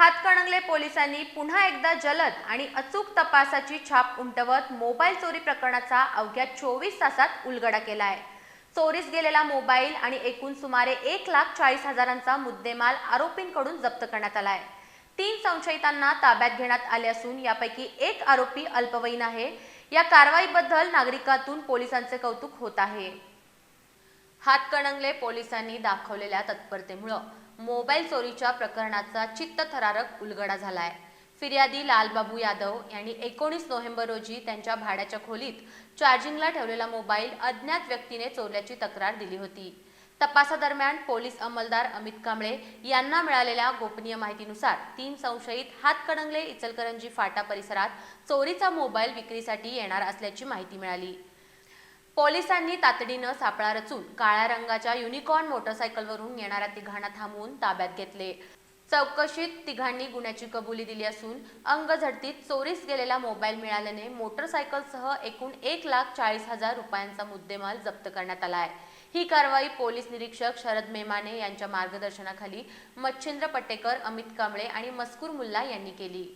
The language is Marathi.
हातकणंगले पोलिसांनी पुन्हा एकदा जलद आणि अचूक तपासाची छाप उमटवत मोबाईल चोरी प्रकरणाचा अवघ्या चोवीस तासात उलगडा केला आहे चोरीस गेलेला मोबाईल आणि एकूण सुमारे एक लाख चाळीस हजारांचा मुद्देमाल आरोपींकडून जप्त करण्यात आला आहे तीन संशयितांना ताब्यात घेण्यात आले असून यापैकी एक आरोपी अल्पवयीन आहे. या कारवाईबद्दल नागरिकातून पोलिसांचे कौतुक होत आहे. हातकणंगले पोलिसांनी दाखवलेल्या तत्परतेमुळं मोबाईल चोरीच्या प्रकरणाचा चित्तथरारक उलगडा झालाय. फिर्यादी लालबाबू यादव यांनी एकोणीस नोव्हेंबर रोजी त्यांच्या भाड्याच्या खोलीत चार्जिंगला ठेवलेला मोबाईल अज्ञात व्यक्तीने चोरल्याची तक्रार दिली होती. तपासादरम्यान पोलीस अंमलदार अमित कांबळे यांना मिळालेल्या गोपनीय माहितीनुसार तीन संशयित हातकणंगले इचलकरंजी फाटा परिसरात चोरीचा मोबाईल विक्रीसाठी येणार असल्याची माहिती मिळाली. पोलिसांनी तातडीनं सापळा रचून काळ्या रंगाच्या युनिकॉर्न मोटरसायकलवरून येणाऱ्या तिघांना थांबवून ताब्यात घेतले. चौकशीत तिघांनी गुन्ह्याची कबुली दिली असून अंग झडतीत चोरीस गेलेला मोबाईल मिळाल्याने मोटरसायकलसह एकूण एक लाख चाळीस हजार रुपयांचा मुद्देमाल जप्त करण्यात आला आहे ही कारवाई पोलीस निरीक्षक शरद मेमाने यांच्या मार्गदर्शनाखाली मच्छिंद्र पट्टेकर अमित कांबळे आणि मस्कूर मुल्ला यांनी केली.